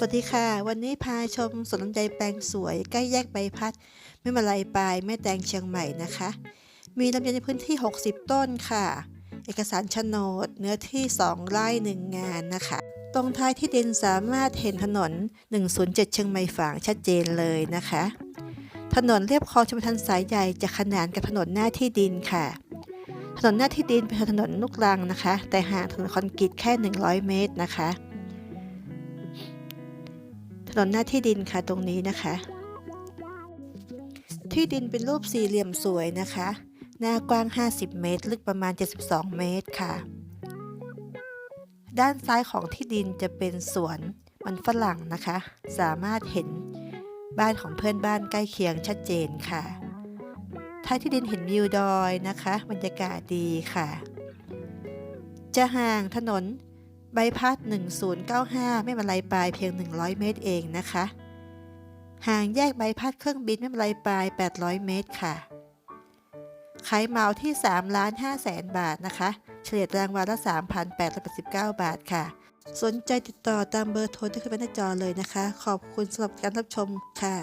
สวัสดีค่ะ วันนี้พาชมสวนลำไยแปลงสวยใกล้แยกใบพัดไม่มาลายปลายแม่แตงเชียงใหม่นะคะ มีลำไยในพื้นที่ 60 ต้นค่ะ เอกสารโฉนด เนื้อที่ 2 ไร่ 1 งานนะคะ ตรงท้ายที่ดินสามารถเห็นถนน 107 เชียงใหม่ฝางชัดเจนเลยนะคะ ถนนเรียบคลองชมทานสายใหญ่จะขนานกับถนนหน้าที่ดินค่ะ ถนนหน้าที่ดินเป็นถนนลูกรังนะคะ แต่ห่างถนนคอนกรีตแค่ 100 เมตรนะคะ นนหน้าที่ดินค่ะตรงนี้นะคะ ที่ดินเป็นรูปสี่เหลี่ยมสวยนะคะ หน้ากว้าง 50 เมตร ลึกประมาณ 72 เมตรค่ะ ด้านซ้ายของที่ดินจะเป็นสวนมันฝรั่งนะคะ สามารถเห็นบ้านของเพื่อนบ้านใกล้เคียงชัดเจนค่ะท้ายที่ดินเห็นวิวดอยนะคะ บรรยากาศดีค่ะ จะห่างถนน ใบพัด 1095 ไม่มาลายปลายเพียง 100 เมตรเองนะคะ ห่างแยกใบพัดเครื่องบินไม่มาลายปลาย 800 เมตรค่ะ ขายเหมาที่3ล้าน5แสนบาทนะคะ เฉลี่ยรางวาละ 3,889 บาทค่ะ สนใจติดต่อตามเบอร์โทรที่ขึ้นบนหน้าจอเลยนะคะ ขอบคุณสำหรับการรับชมค่ะ